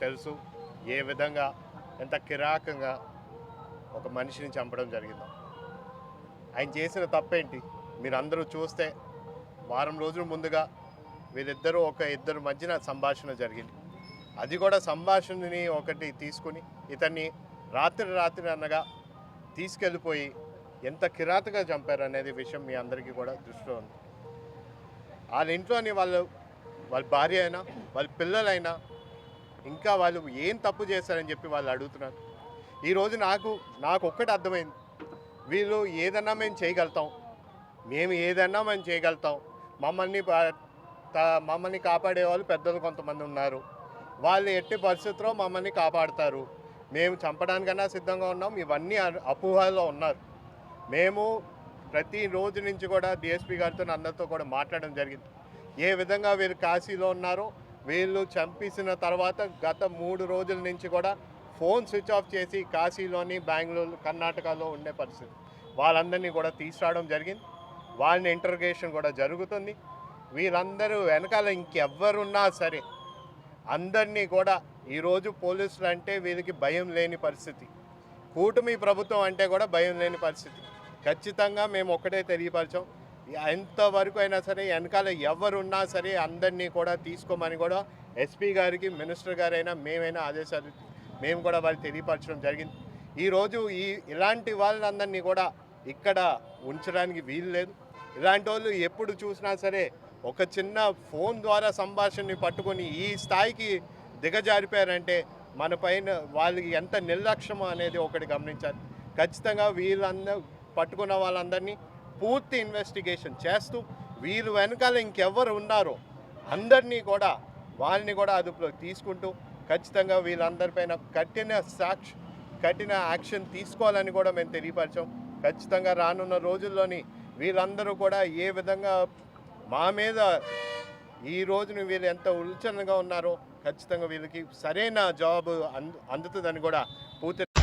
తెలుసు. ఏ విధంగా ఎంత కిరాకంగా ఒక మనిషిని చంపడం జరిగిందో. ఆయన చేసిన తప్పేంటి? మీరు అందరూ చూస్తే వారం రోజుల ముందుగా వీరిద్దరూ ఒక ఇద్దరు మధ్యన సంభాషణ జరిగింది. అది కూడా సంభాషణని ఒకటి తీసుకుని ఇతన్ని రాత్రి రాత్రి అనగా తీసుకెళ్ళిపోయి ఎంత కిరాతగా చంపారు అనేది విషయం మీ అందరికీ కూడా దృష్టిలో ఉంది. వాళ్ళ ఇంట్లోని వాళ్ళు వాళ్ళ భార్య అయినా వాళ్ళ పిల్లలైనా ఇంకా వాళ్ళు ఏం తప్పు చేశారని చెప్పి వాళ్ళు అడుగుతున్నారు. ఈరోజు నాకు నాకు ఒక్కటి అర్థమైంది. వీళ్ళు ఏదన్నా మేము చేయగలుగుతాం. మేము ఏదన్నా మేము చేయగలుగుతాం. మమ్మల్ని మమ్మల్ని కాపాడే వాళ్ళు పెద్దలు కొంతమంది ఉన్నారు. వాళ్ళు ఎట్టి పరిస్థితుల్లో మమ్మల్ని కాపాడుతారు. మేము చంపడానికన్నా సిద్ధంగా ఉన్నాం. ఇవన్నీ అపోహలో ఉన్నారు. మేము ప్రతి రోజు నుంచి కూడా డిఎస్పీ గారితో అందరితో కూడా మాట్లాడడం జరిగింది. ఏ విధంగా వీరు కాశీలో ఉన్నారో వీళ్ళు చంపేసిన తర్వాత గత మూడు రోజుల నుంచి కూడా ఫోన్ స్విచ్ ఆఫ్ చేసి కాశీలోని బెంగళూరు కర్ణాటకలో ఉండే పరిస్థితి. వాళ్ళందరినీ కూడా తీసుకురావడం జరిగింది. వాళ్ళని ఇంటర్గేషన్ కూడా జరుగుతుంది. వీళ్ళందరూ వెనకాల ఇంకెవ్వరున్నా సరే అందరినీ కూడా ఈరోజు పోలీసులు అంటే వీరికి భయం లేని పరిస్థితి. కూటమి ప్రభుత్వం అంటే కూడా భయం లేని పరిస్థితి. ఖచ్చితంగా మేము ఒకటే తెలియపరచాం. ఎంతవరకు అయినా సరే వెనకాల ఎవరున్నా సరే అందరినీ కూడా తీసుకోమని కూడా ఎస్పీ గారికి మినిస్టర్ గారైనా మేమైనా ఆదేశాలు మేము కూడా వాళ్ళు తెలియపరచడం జరిగింది. ఈరోజు ఈ ఇలాంటి వాళ్ళందరినీ కూడా ఇక్కడ ఉంచడానికి వీలు లేదు. ఇలాంటి వాళ్ళు ఎప్పుడు చూసినా సరే ఒక చిన్న ఫోన్ ద్వారా సంభాషణని పట్టుకొని ఈ స్థాయికి దిగజారిపోయారంటే మన పైన వాళ్ళకి ఎంత నిర్లక్ష్యం అనేది ఒకటి గమనించాలి. ఖచ్చితంగా వీళ్ళందరూ పట్టుకున్న వాళ్ళందరినీ పూర్తి ఇన్వెస్టిగేషన్ చేస్తూ వీళ్ళు వెనకాల ఇంకెవ్వరు ఉన్నారో అందరినీ కూడా వాళ్ళని కూడా అదుపులోకి తీసుకుంటూ ఖచ్చితంగా వీళ్ళందరిపైన కఠిన సాక్షి కఠిన యాక్షన్ తీసుకోవాలని కూడా మేము తెలియపరిచాం. ఖచ్చితంగా రానున్న రోజుల్లోని వీళ్ళందరూ కూడా ఏ విధంగా మా మీద ఈ రోజున వీళ్ళు ఎంత ఉల్చనగా ఉన్నారో ఖచ్చితంగా వీళ్ళకి సరైన జాబ్ అందు అందుతుందని కూడా పూర్తి